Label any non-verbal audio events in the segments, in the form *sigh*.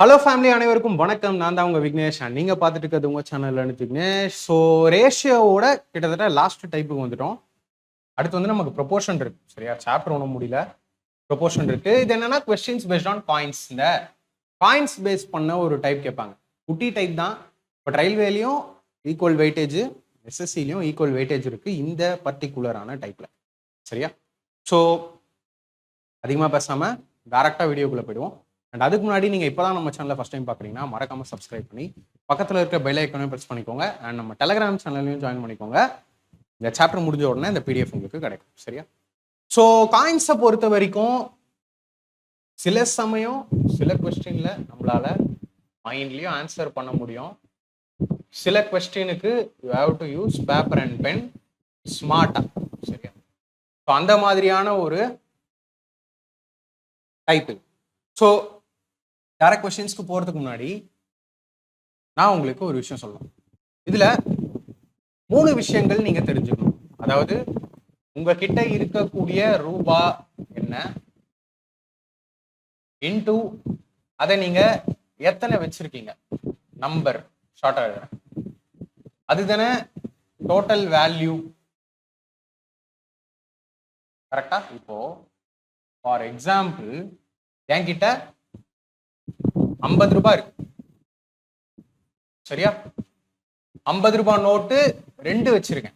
Hello family அனைவருக்கும் வணக்கம். நான் தான் உங்கள் விக்னேஷ் அண்ட் நீங்கள் பார்த்துட்டு இருக்கிறது உங்க சேனல்னு விக்னேஷ். ஸோ ரேஷியோவோட கிட்டத்தட்ட லாஸ்ட் டைப்புக்கு வந்துட்டோம். அடுத்து வந்து நமக்கு ப்ரொபோர்ஷன் இருக்கு. சரியா? சாப்டர் ஒன்றும் முடியல. ப்ரொபோர்ஷன் இருக்கு. இது என்னன்னா கொஸ்டின்ஸ் பேஸ்ட் ஆன் காயின்ஸ் இந்த காயின்ஸ் பேஸ் பண்ண ஒரு டைப் கேட்பாங்க. குட்டி டைப் தான். பட் ரயில்வேலையும் ஈக்குவல் வெயிட்டேஜ் எஸ்எஸ்சிலையும் ஈக்குவல் வெயிட்டேஜ் இருக்கு இந்த பர்டிகுலரான டைப்ல சரியா? ஸோ அதிகமாக பேசாமல் டேரெக்டாக வீடியோக்குள்ளே போயிடுவோம். அண்ட் அதுக்கு முன்னாடி நீங்கள் இப்போ தான் நம்ம சேனலை ஃபஸ்ட் டைம் பார்க்குறீங்கன்னா மறக்காமல் சப்ஸ்கிரைப் பண்ணி பக்கத்தில் இருக்க பெல் ஐக்கனையும் ப்ரெஸ் பண்ணிக்கோங்க. அண்ட் நம்ம டெலகிராம் சேனல்லையும் ஜாயின் பண்ணிக்கோங்க. இந்த சாப்டர் முடிஞ்ச உடனே இந்த பிடிஎஃப் உங்களுக்கு கிடைக்கும். சரியா? ஸோ காயின்ஸை பொறுத்த வரைக்கும் சில சமயம் சில கொஸ்டினில் நம்மளால மைண்ட்லேயும் ஆன்சர் பண்ண முடியும். சில கொஸ்டினுக்கு you have to use paper and pen ஸ்மார்ட்டாக சரியா? ஸோ அந்த மாதிரியான ஒரு டைப்பு ஸோ டேரக்ட் கொஸ்டின்ஸ்க்கு போகிறதுக்கு முன்னாடி நான் உங்களுக்கு ஒரு விஷயம் சொல்லணும். இதில் மூணு விஷயங்கள் நீங்கள் தெரிஞ்சுக்கணும். அதாவது உங்ககிட்ட இருக்கக்கூடிய ரூபா என்ன? இன்டூ அதை நீங்கள் எத்தனை வச்சுருக்கீங்க? நம்பர் ஷார்ட்டாக எழுதுறேன். அதுதானே டோட்டல் வேல்யூ கரெக்டா இப்போ ஃபார் எக்ஸாம்பிள் என்கிட்ட ஐம்பது ரூபாய் இருக்கு. சரியா? ஐம்பது ரூபாய் நோட்டு ரெண்டு வச்சிருக்கேன்.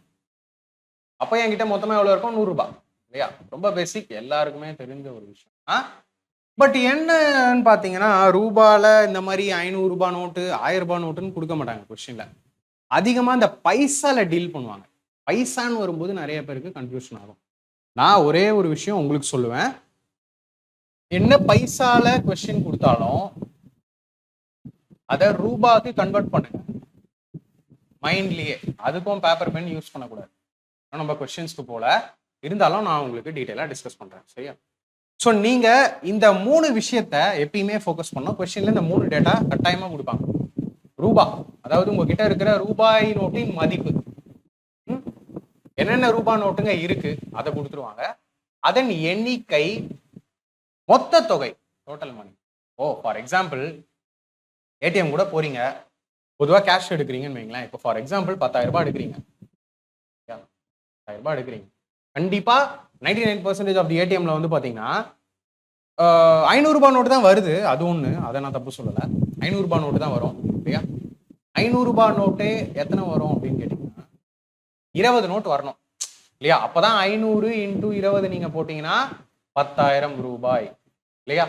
அப்போ என்கிட்ட மொத்தமா எவ்வளவு இருக்கும் நூறு ரூபாய். இல்லையா? ரொம்ப பேசிக் எல்லாருக்குமே தெரிஞ்ச ஒரு விஷயம். ஆ? பட் என்னன்னு பார்த்தீங்கன்னா ரூபால இந்த மாதிரி ஐநூறு ரூபாய் நோட்டு ஆயிரம் ரூபாய் நோட்டுன்னு கொடுக்க மாட்டாங்க கொஸ்டின்ல அதிகமாக இந்த பைசால டீல் பண்ணுவாங்க. பைசான்னு வரும்போது நிறைய பேருக்கு கன்ஃபியூஷன் ஆகும். நான் ஒரே ஒரு விஷயம் உங்களுக்கு சொல்லுவேன். என்ன பைசால கொஸ்டின் கொடுத்தாலும் அதை ரூபாக்கு கன்வெர்ட் பண்ணுங்க. மைண்ட்லயே அதுக்கும் பேப்பர் பென் யூஸ் பண்ணக்கூடாது. நம்ம கொஸ்டின்ஸ்க்கு போல. இருந்தாலும் நான் உங்களுக்கு டீட்டெயிலாக டிஸ்கஸ் பண்றேன். சரியா? ஸோ நீங்க இந்த மூணு விஷயத்த எப்பயுமே ஃபோக்கஸ் பண்ணோம் கொஸ்டின்ல இந்த மூணு டேட்டா கட்டாயமா கொடுப்பாங்க. ரூபா. அதாவது உங்ககிட்ட இருக்கிற ரூபாய் நோட்டின் மதிப்பு. ம்? என்னென்ன ரூபாய் நோட்டுங்க இருக்கு அதை கொடுத்துருவாங்க. அதன் எண்ணிக்கை மொத்த தொகை total money oh for example ATM கூட போறீங்க. பொதுவாக கேஷ் எடுக்கிறீங்கன்னு வைங்களேன். இப்போ ஃபார் எக்ஸாம்பிள் பத்தாயிரம் ரூபாய் எடுக்கிறீங்க. பத்தாயிரம் ரூபாய் எடுக்கிறீங்க. கண்டிப்பாக ninety nine percentage of the ஏடிஎம்ல வந்து பார்த்தீங்கன்னா ஐநூறுரூபா நோட்டு தான் வருது. அது ஒன்று அதை நான் தப்பு சொல்லலை. ஐநூறுரூபா நோட்டு தான் வரும். இல்லையா ஐநூறுரூபா நோட்டே எத்தனை வரும் அப்படின்னு கேட்டிங்கன்னா இருபது நோட் வரணும். இல்லையா? அப்பதான் ஐநூறு இன்ட்டு இருபது நீங்கள் போட்டிங்கன்னா பத்தாயிரம் ரூபாய். இல்லையா?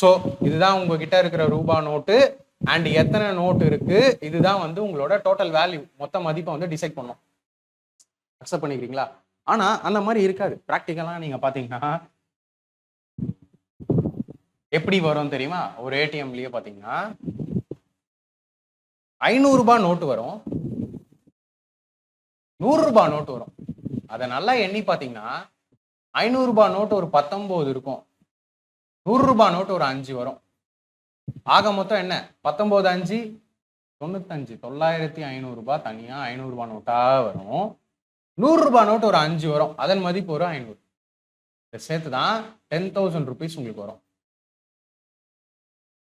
ஸோ இதுதான் உங்ககிட்ட இருக்கிற ரூபா நோட்டு. அண்ட் எத்தனை நோட்டு இருக்கு? இதுதான் வந்து உங்களோட டோட்டல் வேல்யூ மொத்த மதிப்பை வந்து டிசைட் பண்ணும். அக்செப்ட் பண்ணிக்கிறீங்களா? ஆனா அந்த மாதிரி இருக்காது. ப்ராக்டிக்கலா நீங்க பாத்தீங்கன்னா எப்படி வரும் தெரியுமா? ஒரு ஏடிஎம்லயே பாத்தீங்கன்னா ஐநூறு ரூபாய் நோட்டு வரும். நூறு ரூபாய் நோட்டு வரும். அதை நல்லா எண்ணி பார்த்தீங்கன்னா ஐநூறு ரூபாய் நோட்டு ஒரு பத்தொன்பது இருக்கும். நூறு ரூபாய் நோட்டு ஒரு அஞ்சு வரும். ஆக மொத்தம் என்ன? பத்தொம்போது அஞ்சு தொண்ணூத்தஞ்சு. தொள்ளாயிரத்தி ஐநூறுரூபா தனியாக ஐநூறுரூபா நோட்டாக நோட்டா வரும். நூறுரூபா நோட்டு ஒரு அஞ்சு வரும். அதன் மதிப்பு ஒரு ஐநூறு. இதை சேர்த்து தான் டென் தௌசண்ட் ருபீஸ் உங்களுக்கு வரும்.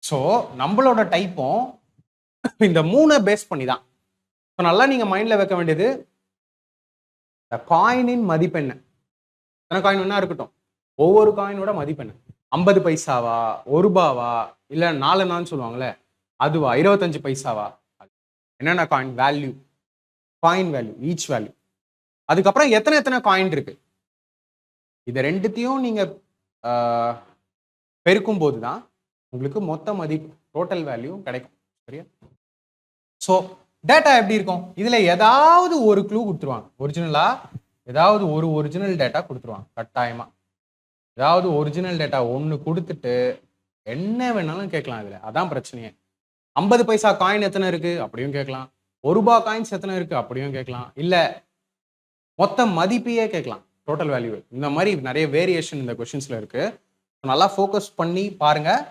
ஸோ நம்மளோட டைப்பும் இந்த மூணை பேஸ் பண்ணி தான் ஸோ நல்லா நீங்கள் மைண்டில் வைக்க வேண்டியது காயினின் மதிப்பு என்ன எத்தனை காயின் வேணா இருக்கட்டும். ஒவ்வொரு காயினோட மதிப்பு என்ன ஐம்பது பைசாவா ஒரு ரூபாவா இல்லை நாலுனான்னு சொல்லுவாங்களே அதுவா? இருபத்தஞ்சு பைசாவா? என்னென்ன coin value coin value each value அதுக்கப்புறம் எத்தனை எத்தனை காயின் இருக்கு? இதை ரெண்டுத்தையும் நீங்கள் பெருக்கும் போது தான் உங்களுக்கு மொத்த மதிப்பு டோட்டல் வேல்யூ கிடைக்கும். சரியா? ஸோ டேட்டா எப்படி இருக்கும்? இதில் ஏதாவது ஒரு க்ளூ கொடுத்துருவாங்க. ஒரிஜினலாக ஏதாவது ஒரு ஒரிஜினல் டேட்டா கொடுத்துருவாங்க. கட்டாயமாக ஏதாவது ஒரிஜினல் டேட்டா ஒன்று கொடுத்துட்டு என்ன வேணாலும் கேட்கலாம் இதில். அதான் பிரச்சனையே. ஐம்பது பைசா காயின் எத்தனை இருக்குது அப்படியும் கேட்கலாம். ஒரு ரூபா காயின்ஸ் எத்தனை இருக்குது அப்படியும் கேட்கலாம். இல்லை மொத்த மதிப்பையே கேட்கலாம். டோட்டல் வேல்யூ இந்த மாதிரி நிறைய வேரியேஷன் இந்த கொஷின்ஸில் இருக்குது நல்லா ஃபோக்கஸ் பண்ணி பாருங்கள்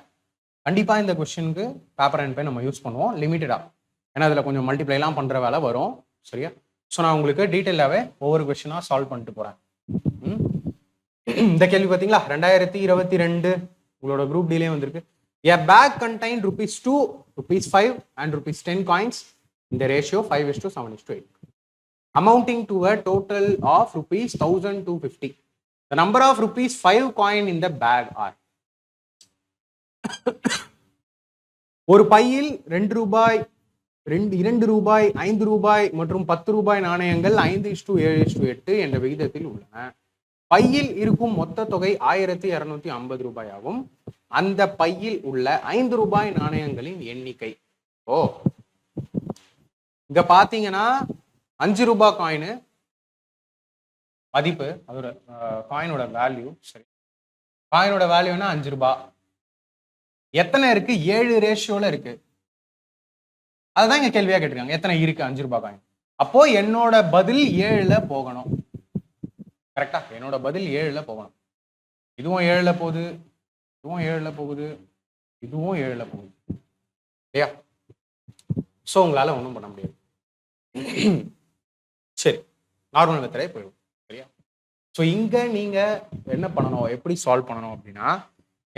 கண்டிப்பாக இந்த கொஷினுக்கு பேப்பர் அண்ட் பென் நம்ம யூஸ் பண்ணுவோம். லிமிட்டடாக ஏன்னா அதில் கொஞ்சம் மல்டிப்ளைலாம் பண்ணுற வேலை வரும். சரியா? ஸோ நான் உங்களுக்கு டீட்டெயிலாகவே ஒவ்வொரு கொஸ்டினாக சால்வ் பண்ணிட்டு போகிறேன் ம்? இந்த கேள்வி பார்த்தீங்களா ரெண்டாயிரத்தி இருபத்தி ரெண்டு உங்களோட குரூப் டிலே வந்திருக்கு. A bag contain rupees two rupees five and rupees ten coins இந்த ratio five is to seven is to eight amounting to a total of rupees thousand two fifty the number of rupees five coin இந்த bag are ஒரு பையில் ரெண்டு ரூபாய் ரெண்டு இரண்டு ரூபாய் ஐந்து ரூபாய் மற்றும் பத்து ரூபாய் நாணயங்கள் ஐந்து இஷ்டு ஏழு இஷ்டு எட்டு என்ற விகிதத்தில் உள்ளன. பையில் இருக்கும் மொத்த தொகை ஆயிரத்தி இருநூத்தி ஐம்பது ரூபாயாகும். அந்த பையில் உள்ள ஐந்து ரூபாய் நாணயங்களின் எண்ணிக்கை. ஓ. இங்க பாத்தீங்கன்னா அஞ்சு ரூபாய் காயின் மதிப்பு அதோட காயினோட வேல்யூ சரி. காயினோட வேல்யூனா அஞ்சு ரூபாய் எத்தனை இருக்கு? ஏழு ரேஷியோல இருக்கு. அதுதான் இங்க கேள்வியா கேட்டிருக்காங்க. எத்தனை இருக்கு? அஞ்சு ரூபாய் காயின் அப்போ என்னோட பதில் ஏழுல போகணும். கரெக்டா? என்னோட பதில் ஏழுல போகணும். இதுவும் ஏழுல போகுது இதுவும் ஏழுல போகுது இதுவும் ஏழுல போகுது. இல்லையா ஸோ உங்களால் ஒன்றும் பண்ண முடியாது. சரி நார்மல் மெத்தடே போயிடும். சரியா? ஸோ இங்கே நீங்கள் என்ன பண்ணணும்? எப்படி சால்வ் பண்ணணும் அப்படின்னா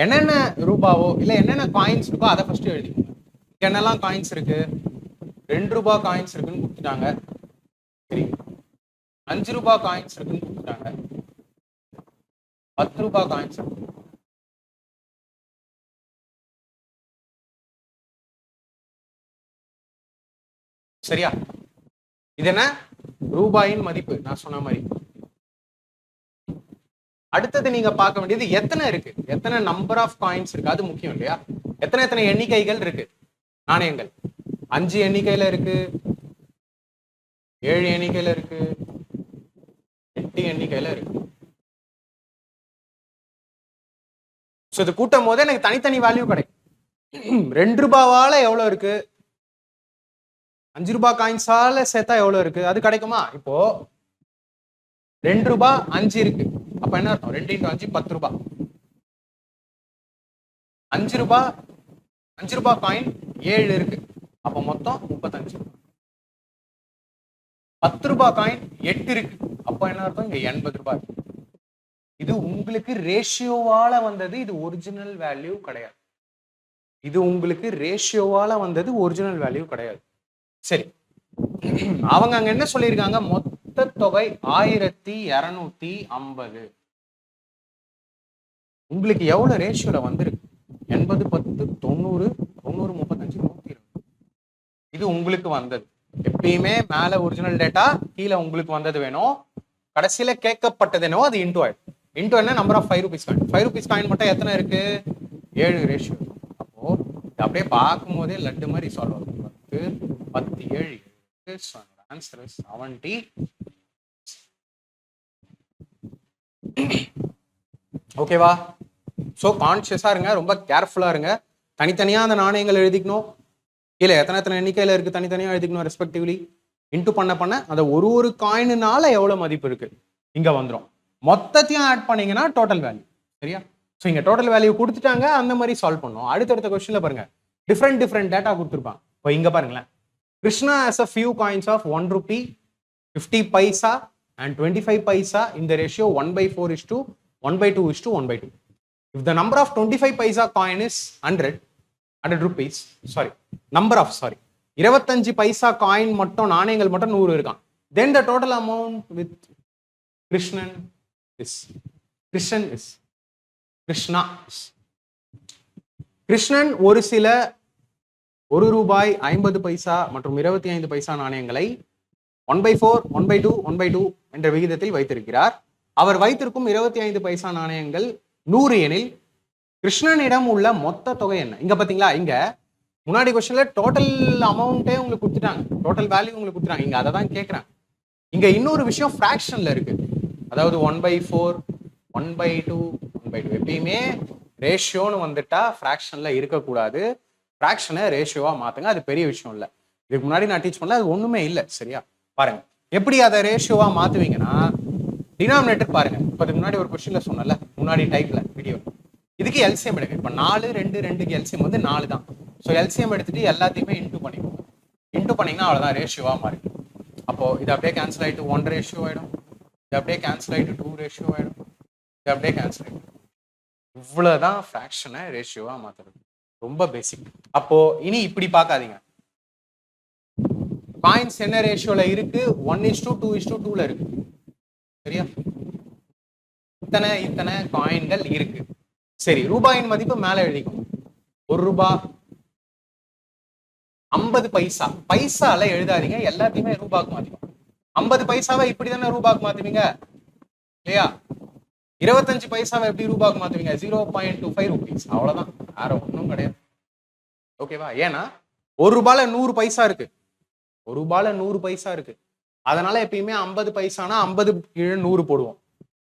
என்னென்ன ரூபாவோ இல்லை என்னென்ன காயின்ஸ் இருக்கோ அதை ஃபஸ்ட்டு எழுதிக்கோங்க. என்னெல்லாம் காயின்ஸ் இருக்குது ரெண்டு ரூபா காயின்ஸ் இருக்குன்னு கொடுத்துட்டாங்க. சரி. அஞ்சு ரூபாய் காயின்ஸ் இருக்குன்னு கொடுத்துட்டாங்க. பத்து ரூபாய் காயின்ஸ் இருக்கு. சரியா? இது என்ன? ரூபாயின் மதிப்பு. நான் சொன்ன மாதிரி. அடுத்தது நீங்க பார்க்க வேண்டியது எத்தனை இருக்கு? எத்தனை நம்பர் ஆஃப் காயின்ஸ் இருக்கு? அது முக்கியம் இல்லையா? எத்தனை எத்தனை எண்ணிக்கைகள் இருக்கு? நாணயங்கள். அஞ்சு எண்ணிக்கையில இருக்கு. ஏழு எண்ணிக்கையில இருக்கு. எட்டு எண்ணிக்கையில இருக்கு. ஸோ இது கூட்டும் போது எனக்கு தனித்தனி வேல்யூ கிடைக்கும். *clears throat* ரெண்டு ரூபாவால எவ்வளவு இருக்கு? அஞ்சு ரூபாய் காயின்ஸால சேர்த்தா எவ்வளவு இருக்கு? அது கிடைக்குமா? இப்போ ரெண்டு ரூபாய் அஞ்சு இருக்கு. அப்ப என்ன அர்த்தம்? ரெண்டு இன்ட்டு அஞ்சு பத்து ரூபாய் அஞ்சு ரூபாய் அஞ்சு ரூபாய் காயின் ஏழு இருக்கு. அப்ப மொத்தம் முப்பத்தஞ்சு. பத்து ரூபாய் காயின் எட்டு இருக்கு. அப்போ என்ன அர்த்தம்? இங்க எண்பது ரூபாய். இது உங்களுக்கு ரேஷியோவால வந்தது இது ஒரிஜினல் வேல்யூ கிடையாது. இது உங்களுக்கு ரேஷியோவால வந்தது ஒரிஜினல் வேல்யூ கிடையாது. சரி. அவங்க அங்க என்ன சொல்லியிருக்காங்க? மொத்த தொகை ஆயிரத்தி இருநூத்தி ஐம்பது. உங்களுக்கு எவ்வளவு ரேஷியோல வந்திருக்கு? எண்பது பத்து தொண்ணூறு தொண்ணூறு முப்பத்தஞ்சு நூத்தி இருபது. இது உங்களுக்கு வந்தது. எப்பயுமே மேல ஒரிஜினல் டேட்டா கீழே உங்களுக்கு வந்தது வேணும். கடைசியில கேட்கப்பட்டது என்னவோ அது இன்டூ ஆயிடும் இன்டூ என்ன number of five rupees coin five rupees coin மட்டும் எத்தனை இருக்கு? ஏழு ரேஷியோ அப்போ இது அப்படியே பார்க்கும் போதே லட்டு மாதிரி சால்வ் ஆகும். பத்து பத்து ஏழு ஆன்சர் செவன்டி ஓகேவா ஸோ கான்சியஸாக இருங்க ரொம்ப கேர்ஃபுல்லாக இருங்க. தனித்தனியாக அந்த நாணயங்கள் எழுதிக்கணும். இல்லை எத்தனை எத்தனை எண்ணிக்கையில் இருக்குது தனித்தனியாக எழுதிக்கணும் ரெஸ்பெக்டிவ்லி இன்ட்டு பண்ண பண்ண அந்த ஒரு ஒரு காயினுனால எவ்வளோ மதிப்பு இருக்குது இங்கே வந்துடும் மொத்தத்தையும் ஆட் பண்ணீங்கன்னா டோட்டல் வேல்யூ சரியா? ஸோ இங்கே டோட்டல் வேல்யூ கொடுத்துட்டாங்க அந்த மாதிரி சால்வ் பண்ணோம். அடுத்தடுத்த கொஸ்டினில் பாருங்க. டிஃப்ரெண்ட் டிஃப்ரெண்ட் டேட்டா கொடுத்துருப்பான் இப்போ இங்கே பாருங்களேன். Krishna as a few coins of one rupee fifty paisa and twenty five paisa இந்த ratio one by four is to one by two is to one by two if the number of twenty five paisa coin is hundred hundred rupees sorry number of sorry இருபத்தஞ்சு பைசா coin மட்டும் நாணயங்கள் மட்டும் நூறு இருக்கான். Then the total amount with Krishnan is Krishnan is Krishna is Krishnan ஒரு சில ஒரு ரூபாய் ஐம்பது பைசா மற்றும் இருபத்தி ஐந்து பைசா நாணயங்களை one by four one by two one by two என்ற விகிதத்தில் வைத்திருக்கிறார். அவர் வைத்திருக்கும் இருபத்தி ஐந்து பைசா நாணயங்கள் நூறு எனில் கிருஷ்ணனிடம் உள்ள மொத்த தொகை என்ன? இங்க பாத்தீங்களா? இங்க முன்னாடி கொஸ்டின்ல டோட்டல் அமௌண்ட்டே உங்களுக்கு கொடுத்துட்டாங்க. டோட்டல் வேல்யூ உங்களுக்கு கொடுத்துட்டாங்க. இங்க அதை தான் கேட்குறாங்க இங்க இன்னொரு விஷயம் ஃப்ராக்ஷன்ல இருக்கு. அதாவது one by four one by two one by two எப்பயுமே ரேஷியோன்னு வந்துட்டா ஃப்ராக்ஷன்ல இருக்கக்கூடாது. ஃப்ராக்ஷனை ரேஷியோவா மாத்துங்க. அது பெரிய விஷயம் இல்லை. இதுக்கு முன்னாடி நான் டீச் பண்ணல. அது ஒண்ணுமே இல்லை. சரியா? பாருங்க. எப்படி அதை ரேஷியோவா மாத்துவீங்கன்னா டினாமினேட்டர் பாருங்க. இப்போ அதுக்கு முன்னாடி ஒரு கொஸ்டின்ல சொன்னல முன்னாடி டைப்ல வீடியோ இதுக்கு எல்சிஎம் எடுங்க. இப்போ நாலு ரெண்டு ரெண்டுக்கு எல்சிஎம் வந்து நாலு தான். ஸோ எல்சிஎம் எடுத்துட்டு எல்லாத்தையுமே இன்டூ பண்ணிக்கோங்க. இன்டூ பண்ணீங்கன்னா அவ்வளோதான் ரேஷியோவாக மாறி அப்போது இது அப்படியே கேன்சல் ஆகிட்டு ஒன் ரேஷியோ ஆகிடும் இது அப்படியே கேன்சல் ஆகிட்டு டூ ரேஷியோ ஆயிடும். இது அப்படியே கேன்சல் ஆகிடும் இவ்வளோதான் ஃப்ராக்ஷனை ரேஷியோவாக மாற்றுறது ரொம்ப பேசிக் அப்போது இனி இப்படி பார்க்காதீங்க. காயின்ஸ் என்ன ரேஷியோவில் இருக்கு? One is to two two is to இருக்கு. சரியா? இத்தனை இத்தனை காயின்கள் இருக்கு. சரி ரூபாயின் மதிப்பு மேலே எழுதிக்கும் ஒரு ரூபாய் ஐம்பது பைசா. பைசால எழுதாதீங்க எல்லாத்தையுமே ரூபாய்க்கு மாத்திக்கும் ஐம்பது பைசாவை இப்படி தானே ரூபாய்க்கு மாத்துவீங்க? இல்லையா? இருபத்தஞ்சு பைசாவை எப்படி ரூபாய்க்கு மாத்துவீங்க? Zero point two five rupees அவ்வளவுதான். வேற ஒன்றும் கிடையாது. ஓகேவா ஏன்னா ஒரு ரூபாயில நூறு பைசா இருக்கு. ஒரு ரூபாயில நூறு பைசா இருக்கு. அதனால எப்பயுமே ஐம்பது பைசானா ஐம்பது கீழே நூறு போடுவோம்.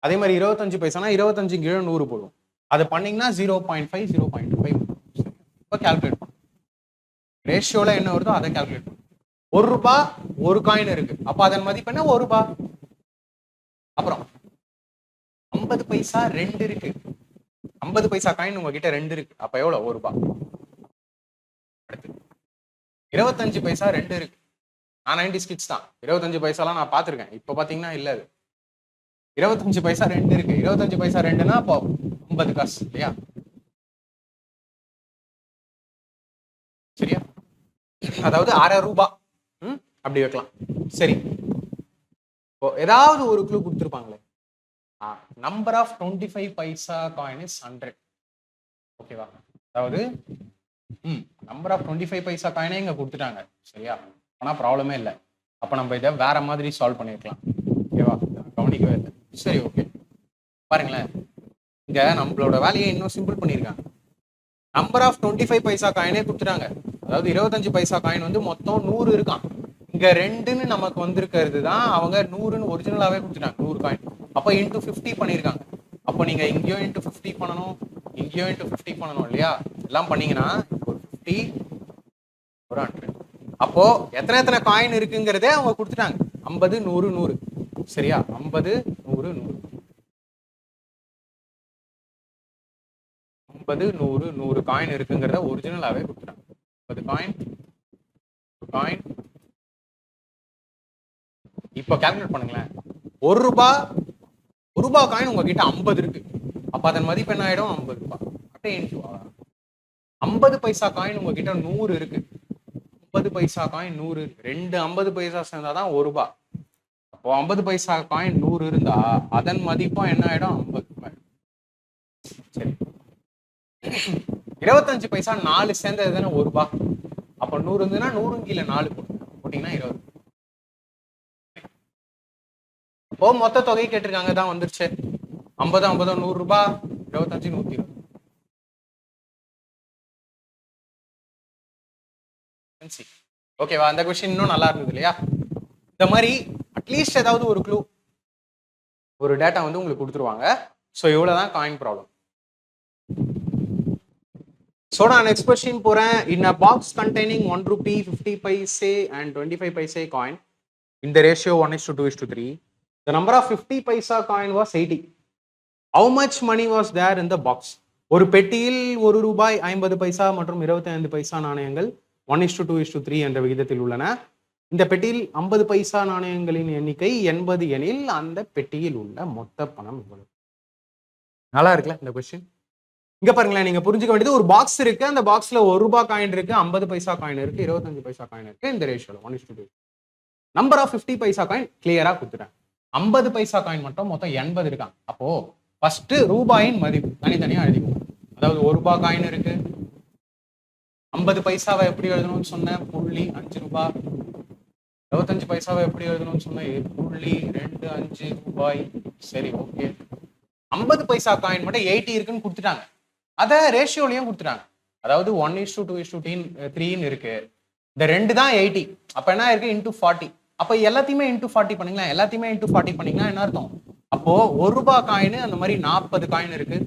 அதே மாதிரி இருபத்தஞ்சு பைசானா இருபத்தஞ்சு கீழே நூறு போடுவோம். அதை பண்ணீங்கன்னா zero point five zero point five இப்போ கால்குலேட் பண்ணுவோம் ரேஷியோல என்ன வருதோ அதை கால்குலேட் பண்ணும் ஒரு ரூபாய் ஒரு காயின் இருக்கு. அப்ப அதன் மதிப்பு என்ன? ஒரு ரூபாய் அப்புறம் ஐம்பது பைசா ரெண்டு இருக்கு. ஐம்பது பைசா காயின் உங்ககிட்ட ரெண்டு இருக்கு. அப்ப எவ்வளவு? ஒரு ரூபாய் அடுத்து இருபத்தஞ்சு பைசா ரெண்டு இருக்கு. நான் நைன்டி ஸ்கிட்ஸ் தான். இருபத்தஞ்சு பைசாலாம் நான் பார்த்துருக்கேன். இப்போ பார்த்தீங்கன்னா இல்லை அது. இருபத்தஞ்சு பைசா ரெண்டு இருக்கு. இருபத்தஞ்சு பைசா ரெண்டுன்னா அப்போ ஐம்பது காசு இல்லையா? அதாவது அரை ரூபா. ம்? அப்படி வைக்கலாம். சரி. இப்போ ஏதாவது ஒரு clue கொடுத்துருப்பாங்களே. Number of twenty five paisa coin is hundred ஓகேவா? அதாவது ம் number of twenty five paisa காயினே இங்கே கொடுத்துட்டாங்க. சரியா? ஆனால் ப்ராப்ளமே இல்லை. அப்போ நம்ம இதை வேற மாதிரி சால்வ் பண்ணியிருக்கலாம் ஓகேவா? கவனிக்கவே இல்லை. சரி ஓகே. பாருங்களேன். இங்கே நம்மளோட வேலையை இன்னும் சிம்பிள் பண்ணியிருக்காங்க number of twenty five paisa காயினே கொடுத்துட்டாங்க. அதாவது இருபத்தஞ்சு பைசா காயின் வந்து மொத்தம் நூறு இருக்கான் இங்க ரெண்டுன்னு நமக்கு வந்திருக்கிறது தான் அவங்க நூறுன்னு ஒரிஜினலாவே கொடுத்துட்டாங்க நூறு காயின் அப்போ இன்ட்டு ஃபிஃப்டி பண்ணியிருக்காங்க அப்போ நீங்க இங்கேயும் இன்ட்டு ஃபிஃப்டி பண்ணணும் இங்கேயும் இன்ட்டு ஃபிஃப்டி பண்ணணும் இல்லையா? எல்லாம் பண்ணீங்கன்னா ஒரு ஃபிஃப்டி ஒரு ஹண்ட்ரட் அப்போ எத்தனை எத்தனை காயின் இருக்குங்கிறதே அவங்க கொடுத்துட்டாங்க. ஐம்பது நூறு நூறு. சரியா? ஐம்பது நூறு நூறு. ஐம்பது நூறு நூறு காயின் இருக்குங்கிறத ஒரிஜினலாவே கொடுத்துட்டாங்க. ஐம்பது காயின் காயின் இப்போ கேல்குலேட் பண்ணுங்களேன். ஒரு ரூபாய் ஒரு ரூபாய் காயின் உங்ககிட்ட ஐம்பது இருக்கு. அப்போ அதன் மதிப்பு என்ன ஆகிடும் ஐம்பது ரூபாய் அப்படியே இன்ட்டு ஐம்பது பைசா காயின் உங்ககிட்ட நூறு இருக்கு. ஐம்பது பைசா காயின் நூறு இருக்கு. ரெண்டு ஐம்பது பைசா சேர்ந்தாதான் ஒரு ரூபாய் அப்போ ஐம்பது பைசா காயின் நூறு இருந்தா அதன் மதிப்பும் என்ன ஆயிடும்? ஐம்பது ரூபாய். சரி. இருபத்தஞ்சு பைசா நாலு சேர்ந்தது தானே ஒரு ரூபாய் அப்போ நூறு இருந்ததுன்னா நூறு கீழே நாலு போட்டு போட்டீங்கன்னா இருபது. அப்போ மொத்த தொகை கேட்டிருக்காங்க தான் வந்துருச்சு. ஐம்பது ஐம்பது நூறு ரூபாய் இருபத்தஞ்சு நூத்தி இருபது. ஓகேவா அந்த கொஸ்டின் இன்னும் நல்லா இருந்தது இல்லையா? இந்த மாதிரி அட்லீஸ்ட் ஏதாவது ஒரு க்ளூ ஒரு டேட்டா வந்து உங்களுக்கு கொடுத்துருவாங்க. ஸோ இவ்வளோதான் காயின் ப்ராப்ளம் ஸோ நான் நெக்ஸ்ட் கொஸ்டின் போகிறேன் in a box containing one rupee fifty paise and twenty five paise coin இந்த ratio one is to two is to three the number of fifty paisa coin was eighty how much money was there in the box ஒரு பெட்டியில் ஒரு ரூபாய் ஐம்பது பைசா மற்றும் இருபத்தி ஐந்து பைசா நாணயங்கள் one is to two is to three என்ற விகிதத்தில் உள்ளன. இந்த பெட்டியில் ஐம்பது பைசா நாணயங்களின் எண்ணிக்கை எண்பது எனில் அந்த பெட்டியில் உள்ள மொத்த பணம் இவ்வளவு நல்லா இருக்குல்ல இந்த கொஸ்டின் இங்க பாருங்களேன் நீங்க புரிஞ்சுக்க வேண்டியது ஒரு பாக்ஸ் இருக்கு. அந்த பாக்ஸ்ல ஒரு ரூபாய் காயின் இருக்கு ஐம்பது பைசா காயின் இருக்கு இருபத்தஞ்சு பைசா காயின் இருக்கு இந்த ரேஷியோல one is to number of fifty paisa coin கிளியரா கொடுத்துட்டேன். ஐம்பது பைசா காயின் மட்டும் மொத்தம் எண்பது இருக்காங்க அப்போ ஃபர்ஸ்ட் ரூபாயின் மதிப்பு தனித்தனியா எழுதிக்கணும் அதாவது ஒரு ரூபாய் காயின் இருக்கு. ஐம்பது பைசாவை எப்படி எழுதணும்னு சொன்னேன்? புள்ளி அஞ்சு ரூபாய். இருபத்தஞ்சு பைசாவை எப்படி எழுதணும்னு சொன்னேன்? புள்ளி ரெண்டு அஞ்சு ரூபாய். சரி ஓகே ஐம்பது பைசா காயின் மட்டும் எயிட்டி இருக்குன்னு கொடுத்துட்டாங்க. அதை ரேஷியோலையும் கொடுத்துட்டாங்க. அதாவது one is to two two is to த்ரீன்னு இருக்கு. இந்த ரெண்டு தான் எயிட்டி அப்போ என்ன இருக்கு இன்டூ ஃபார்ட்டி அப்போ எல்லாத்தையுமே இன்டூ ஃபார்ட்டி பண்ணிக்கலாம். எல்லாத்தையுமே இன்டூ ஃபார்ட்டி பண்ணிங்கன்னா என்ன அர்த்தம்? அப்போ ஒரு ரூபாய் காயின் அந்த மாதிரி நாற்பது காயின் இருக்கு.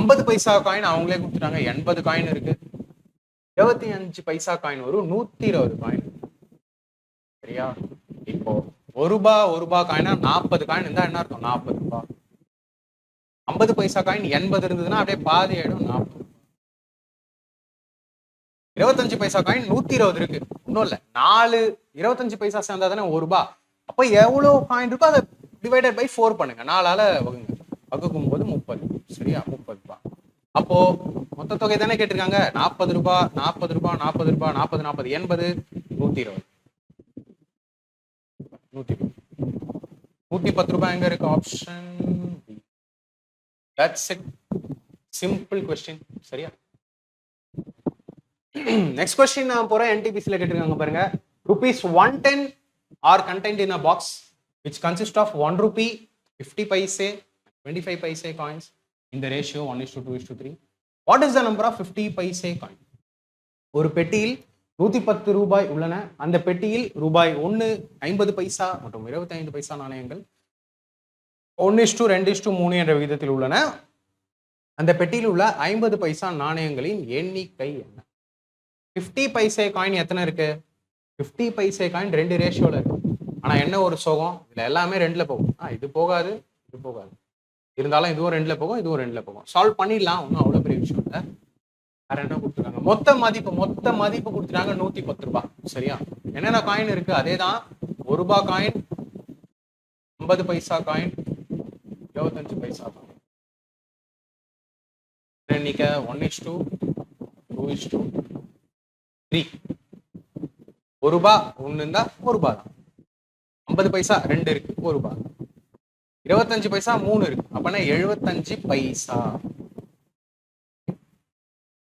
ஐம்பது பைசா காயின் அவங்களே கொடுத்துட்டாங்க. எண்பது காயின் இருக்கு. இருபத்தி அஞ்சு பைசா காயின் வரும். நூத்தி இருபது காயின் சரியா? இப்போ ஒரு ரூபாய் ஒரு ரூபாய் காயினா நாற்பது காயின் இருந்தா என்ன அர்த்தம்? நாற்பது ரூபாய் ஐம்பது பைசா காயின் எண்பது இருந்ததுன்னா அப்படியே பாதி ஆயிடும் நாற்பது. இருபத்தஞ்சு பைசா காயின் நூத்தி இருபது இருக்கு. ஒன்றும் இல்லை. நாலு இருபத்தஞ்சு பைசா சேர்ந்தா தானே ஒரு ரூபாய் அப்போ எவ்வளவு காயின் இருக்கோ அதை டிவைடட் பை ஃபோர் பண்ணுங்க. நாலால வகுங்க. வகுக்கும் போது முப்பது. சரியா? முப்பது ரூபாய் அப்போ மொத்த தொகை தானே கேட்டிருக்காங்க. நாற்பது ரூபாய் நாற்பது ரூபாய் நாற்பது ரூபாய் நாற்பது நாற்பது. எண்பது நூத்தி இருபது நூத்தி இருபது நூத்தி பத்து ரூபாய் எங்க இருக்கு? Option that's it simple question சரியா? நெக்ஸ்ட் கொஸ்டின் நான் போறேன். என்டிபிசியில் கேட்டிருக்காங்க பாருங்க. Rupees one ten are content in a box which consist of one rupee fifty paise twenty five paise coins இந்த ratio one is to two is to three what is the number of fifty paise coin ஒரு பெட்டியில் நூத்தி பத்து ரூபாய் உள்ளன. அந்த பெட்டியில் ரூபாய் ஒன்று ஐம்பது பைசா மற்றும் இருபத்தி ஐந்து பைசா நாணயங்கள். ஒன்று இஸ் டூ ரெண்டு மூணு என்ற விகிதத்தில் உள்ளன. அந்த பெட்டியில் உள்ள ஐம்பது பைசா நாணயங்களின் எண்ணிக்கை என்ன? ஃபிஃப்டி பைசே காயின் எத்தனை இருக்கு? ஃபிஃப்டி பைசே காயின் ரெண்டு ரேஷியோல இருக்கு. ஆனா என்ன ஒரு சோகம்? இதுல எல்லாமே ரெண்டுல போகும். ஆ இது போகாது இது போகாது. இருந்தாலும் இதுவும் ரெண்டுல போகும் இதுவும் ரெண்டுல போகும். சால்வ் பண்ணிடலாம் ஒன்றும் அவ்வளோ பெரிய விஷயம் இல்லை. வேற என்ன கொடுத்துருக்காங்க? மொத்த மதிப்பு மொத்த மதிப்பு கொடுத்துட்டாங்க நூத்தி பத்து ரூபாய் சரியா? என்னென்ன காயின் இருக்கு? அதே தான் ஒரு ரூபா காயின் ஐம்பது பைசா காயின் இருபத்தஞ்சு பைசா தான். எண்ணிக்க one is to two two is to three ரூபா ஒன்று இருந்தா ஒரு ரூபா தான். ஐம்பது பைசா ரெண்டு இருக்கு ஒரு ரூபா இருபத்தஞ்சு பைசா மூணு இருக்கு. அப்பனா எழுபத்தஞ்சு பைசா.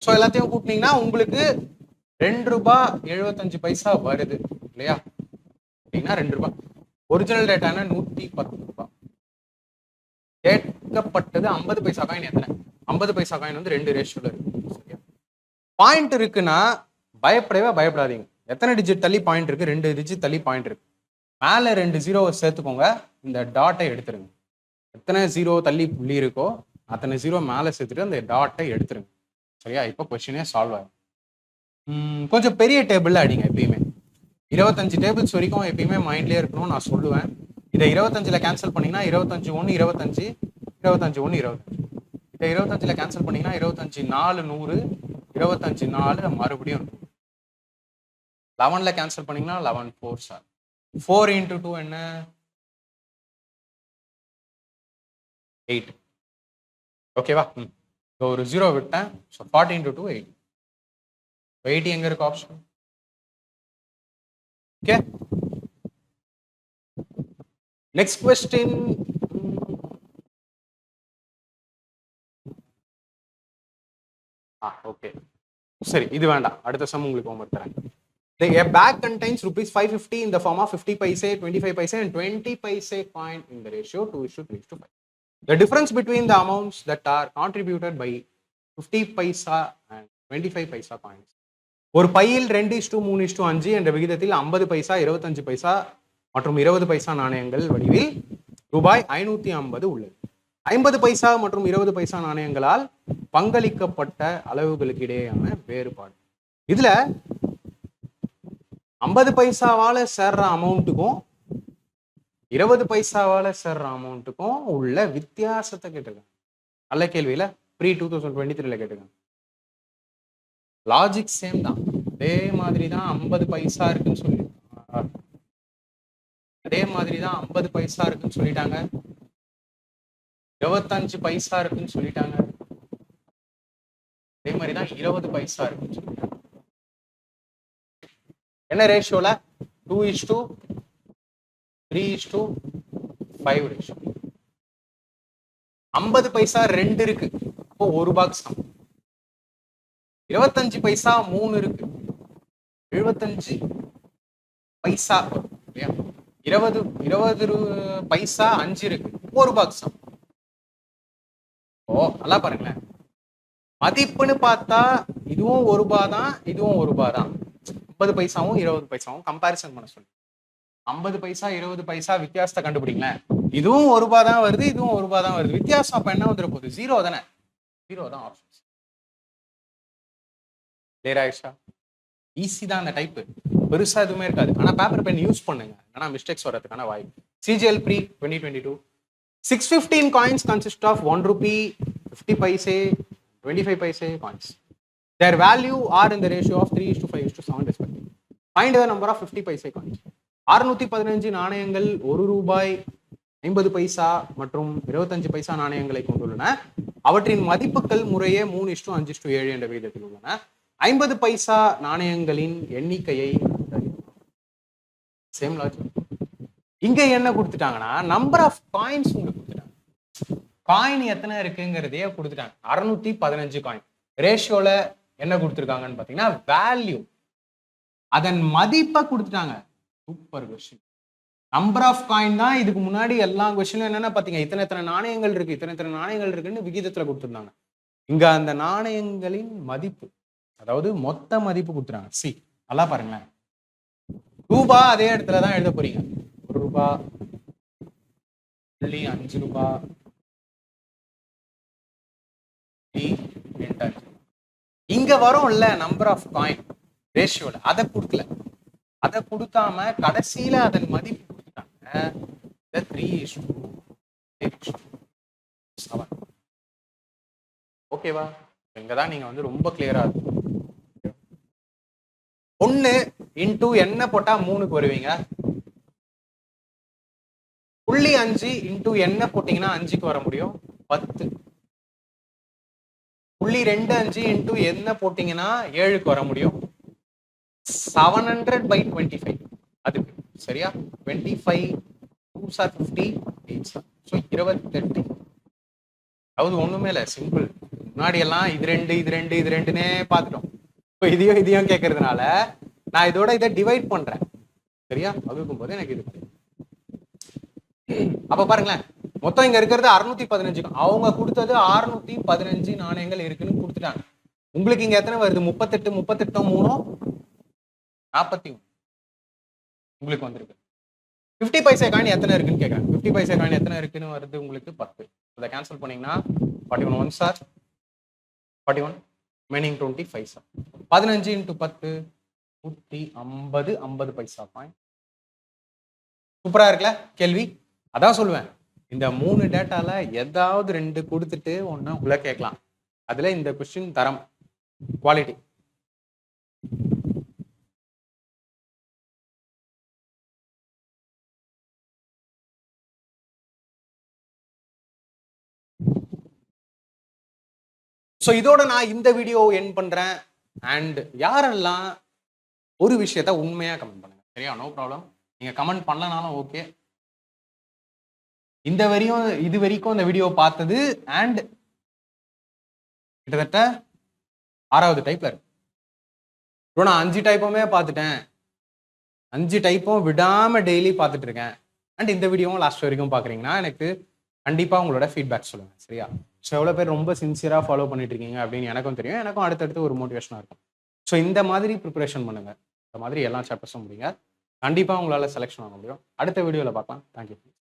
ஸோ எல்லாத்தையும் கூட்டினீங்கன்னா உங்களுக்கு ரெண்டு ரூபா எழுபத்தஞ்சு பைசா வருது. இல்லையா? அப்படின்னா ரெண்டு ரூபாய் ஒரிஜினல் ரேட்டான நூத்தி பத்து. கேட்கப்பட்டது ஐம்பது பைசா காயின் எத்தனை ஐம்பது பைசா காயின் வந்து ரெண்டு ரேஷியோல இருக்கு. சரியா? பாயிண்ட் இருக்குன்னா பயப்படவே பயப்படாதீங்க. எத்தனை டிஜிட் தள்ளி பாயிண்ட் இருக்கு? ரெண்டு டிஜிட் தள்ளி பாயிண்ட் இருக்கு. மேல ரெண்டு ஜீரோவை சேர்த்துக்கோங்க. இந்த டாட்டை எடுத்துருங்க. எத்தனை ஜீரோ தள்ளி புள்ளி இருக்கோ அத்தனை ஜீரோ மேலே சேர்த்துட்டு அந்த டாட்டை எடுத்துருங்க. சரியா? இப்போ கொஸ்டினே சால்வ் ஆகும் கொஞ்சம் பெரிய டேபிள் அடிங்க எப்பயுமே. இருபத்தஞ்சு டேபிள்ஸ் வரைக்கும் எப்பயுமே மைண்ட்லேயே இருக்கணும்னு நான் சொல்லுவேன். இதை இருபத்தஞ்சில் கேன்சல் பண்ணிங்கன்னா இருபத்தஞ்சு ஒன்று இருபத்தஞ்சு இருபத்தஞ்சி ஒன்று இருபத்தஞ்சி. இதை இருபத்தஞ்சில் கேன்சல் பண்ணீங்கன்னா இருபத்தஞ்சு நாலு நூறு இருபத்தஞ்சி நாலு மறுபடியும் லெவனில் கேன்சல் பண்ணிங்கன்னா eleven four sir four into two என்ன? எயிட் ஓகேவா ம். இப்போ ஒரு ஜீரோ விட்டேன். So forty into two eight eighty எங்கே இருக்கு option okay next question okay சரி இது வேண்டாம் அடுத்த சம் உங்களுக்கு ஹோம்ஒர்க் தரேன் a bag contains rupees 550 in the form of 50 paise, 25 paise, and 20 paise coin in the ratio 2 is to 3 is to 5. The difference between the amounts that are contributed by 50 paisa and 25 paisa coins. ஒரு பையில் ரெண்டு is to மூணு is to அஞ்சு என்ற விகிதத்தில் ஐம்பது பைசா இருபத்தஞ்சு பைசா மற்றும் இருபது பைசா நாணயங்கள் வடிவில் ரூபாய் ஐநூத்தி ஐம்பது உள்ளது. ஐம்பது பைசா மற்றும் இருபது பைசா நாணயங்களால் பங்களிக்கப்பட்ட அளவுகளுக்கு இடையேயான வேறுபாடு. இதுல ஐம்பது பைசாவால சேர்ற அமௌண்ட்டுக்கும் இருபது பைசாவால சேர்ற அமௌண்ட்டுக்கும் உள்ள வித்தியாசத்தை கேட்டிருக்காங்க. நல்ல கேள்வியில ப்ரீ டூ தௌசண்ட் டுவெண்ட்டி த்ரீல கேட்டிருக்காங்க. லாஜிக் சேம் தான். அதே மாதிரி தான் ஐம்பது பைசா இருக்குன்னு சொல்லி அதே மாதிரி தான் ஐம்பது பைசா இருக்குன்னு சொல்லிட்டாங்க. இருபத்தஞ்சு பைசா இருக்குன்னு சொல்லிட்டாங்க. அதே மாதிரி தான் இருபது பைசா இருக்குன்னு சொல்லிட்டாங்க. என்ன ரேஷியோல two is to three is to five ratio ஐம்பது பைசா ரெண்டு இருக்கு. அப்போ ஒரு பாக்ஸ் சமம் இருபத்தஞ்சு பைசா மூணு இருக்கு. எழுபத்தஞ்சு பைசா வரும் இல்லையா? இருபது இருபது ரூ- பைசா அஞ்சு இருக்கு. ஒரு பாக்ஸ் ஓ நல்லா பாருங்களேன். மதிப்புன்னு பார்த்தா இதுவும் ஒரு ரூபா தான் இதுவும் ஒரு ரூபா தான். ஐம்பது பைசாவும் இருபது பைசாவும் கம்பாரிசன் பண்ண சொல்லு. ஐம்பது பைசா இருபது பைசா வித்தியாசத்தை கண்டுபிடிங்களேன். இதுவும் ஒரு ரூபா தான் வருது இதுவும் ஒரு ரூபா தான் வருது. வித்தியாசம் அப்ப என்ன வந்துட போகுது? ஜீரோ தானே. ஜீரோ தான் ஆப்ஷன்ஸ் கிளியர் ஆயிடுச்சா? ஈஸி தான் அந்த டைப் பெருசா எதுவுமே இருக்காது. ஆனா பேப்பர் பென் யூஸ் பண்ணுங்க. ஆனால் மிஸ்டேக்ஸ் வரதுக்கான வாய்ப்பு. CGL pre twenty twenty two six fifteen coins consist of one rupee fifty paise twenty five paise coins their value are in the ratio of 3 is to 5 is to 7 respectively. Find the number of 50 paise coins அறுநூத்தி பதினஞ்சு நாணயங்கள் ஒரு ரூபாய் ஐம்பது பைசா மற்றும் இருபத்தஞ்சு பைசா நாணயங்களை கொண்டுள்ளன. அவற்றின் மதிப்புகள் முறையே மூணு இஷ்டு அஞ்சு இஷ்டு ஏழு என்ற விகிதத்தில் உள்ளன. ஐம்பது பைசா நாணயங்களின் எண்ணிக்கையை சேம் லாஜிக் இங்க என்ன கொடுத்துட்டாங்கன்னா நம்பர் ஆஃப் காயின்ஸ் உங்களுக்கு கொடுத்துட்டாங்க. காயின் எத்தனை இருக்குங்கிறதையே கொடுத்துட்டாங்க. அறுநூத்தி பதினஞ்சு காயின் ரேஷியோல என்ன கொடுத்துருக்காங்கன்னு பாத்தீங்கன்னா வேல்யூ அதன் மதிப்பை கொடுத்துட்டாங்க. Super question number of coin தான் இதுக்கு முன்னாடி எல்லா கொஸ்டினும் என்னென்ன பார்த்தீங்க? இத்தனை இத்தனை நாணயங்கள் இருக்கு இத்தனை இத்தனை நாணயங்கள் இருக்குன்னு விகிதத்துல கொடுத்துருந்தாங்க. இங்க அந்த நாணயங்களின் மதிப்பு அதாவது மொத்த மதிப்பு கொடுத்துறாங்க சி நல்லா பாருங்களேன். ரூபா அதே இடத்துல தான் எழுத போறீங்க. ஒரு ரூபா புள்ளி அஞ்சு ரூபா. இங்க வரும்ல நம்பர் ஆஃப் காயின் ரேஷியோல அதை கொடுக்கல. அதை கொடுக்காம கடைசியில அதன் மதிப்பு கொடுத்துட்டாங்க. த்ரீ செவன் ஓகேவா இங்கதான் நீங்க வந்து ரொம்ப கிளியரா இருக்கும் ஒண்ணு இன்டூ என்ன போட்டா மூணுக்கு வருவீங்க? புள்ளி அஞ்சு இன்டூ என்ன போட்டீங்கன்னா அஞ்சுக்கு வர முடியும்? பத்து. புள்ளி ரெண்டு அஞ்சு இன்டூ என்ன போட்டீங்கன்னா ஏழுக்கு வர முடியும்? Seven hundred by twenty five அதுக்கு சரியா? Twenty five two sir fifty eight sir so இருபத்தெட்டு. அதாவது ஒண்ணுமே இல்லை சிம்பிள் முன்னாடி எல்லாம் இது ரெண்டு இது ரெண்டு இது ரெண்டுன்னே பார்த்துட்டோம். இப்போ இதையும் இதையும் கேட்கறதுனால நான் இதோட இதை டிவைட் பண்றேன். சரியா? வகுக்கும் போது எனக்கு இது அப்ப பாருங்களேன். மொத்தம் இங்க இருக்கிறது அறுநூத்தி பதினஞ்சு. அவங்க கொடுத்தது அறுநூத்தி பதினஞ்சு நாணயங்கள் இருக்குன்னு கொடுத்துட்டாங்க. உங்களுக்கு இங்க எத்தனை வருது? முப்பத்தெட்டு முப்பத்தெட்டு மூணும் நாற்பத்தி ஒன்று. உங்களுக்கு வந்திருக்கு. ஃபிஃப்டி பைசா காயின் எத்தனை இருக்குன்னு கேட்குறேன் ஃபிஃப்டி பைசா காயின் எத்தனை இருக்குன்னு வருது உங்களுக்கு? பத்து. இதை கேன்சல் பண்ணீங்கன்னா forty one one sir forty one meaning twenty five sir பதினஞ்சு இன்ட்டு பத்து. நூற்றி ஐம்பது ஐம்பது பைசா பாயிண்ட் சூப்பரா இருக்குல்ல? கேள்வி? அதான் சொல்லுவேன். இந்த மூணு டேட்டால ஏதாவது ரெண்டு கொடுத்துட்டு ஒன்று உள்ள கேட்கலாம். அதுல இந்த கொஸ்டின் தரம் குவாலிட்டி ஸோ இதோட நான் இந்த வீடியோ என் பண்றேன். அண்ட் யாரெல்லாம் ஒரு விஷயத்த உண்மையாக கமெண்ட் பண்ணுங்க. சரியா? நோ ப்ராப்ளம் நீங்கள் கமெண்ட் பண்ணலனாலும் ஓகே இந்த வரையும் இது வரைக்கும் இந்த வீடியோ பார்த்தது அண்ட் கிட்டத்தட்ட ஆறாவது டைப்ல இருக்கு. ப்ரோ நான் அஞ்சு டைப்புமே பார்த்துட்டேன். அஞ்சு டைப்பும் விடாமல் டெய்லி பார்த்துட்டு இருக்கேன். அண்ட் இந்த வீடியோவும் லாஸ்ட் வரைக்கும் பார்க்குறீங்கன்னா எனக்கு கண்டிப்பாக உங்களோட ஃபீட்பேக் சொல்லுங்கள் சரியா? ஸோ எவ்வளோ பேர் ரொம்ப சின்சியராக ஃபாலோ பண்ணிட்டு இருக்கீங்க அப்படின்னு எனக்கும் தெரியும். எனக்கும் அடுத்தடுத்து ஒரு மோட்டிவேஷனாக இருக்கும். ஸோ இந்த மாதிரி ப்ரிப்பரேஷன் பண்ணுங்கள் இந்த மாதிரி எல்லா சாப்டர்ஸும் முடியுங்க கண்டிப்பாக உங்களால் செலெக்ஷன் ஆக முடியும். அடுத்த வீடியோவில் பார்க்கலாம். தேங்க்யூ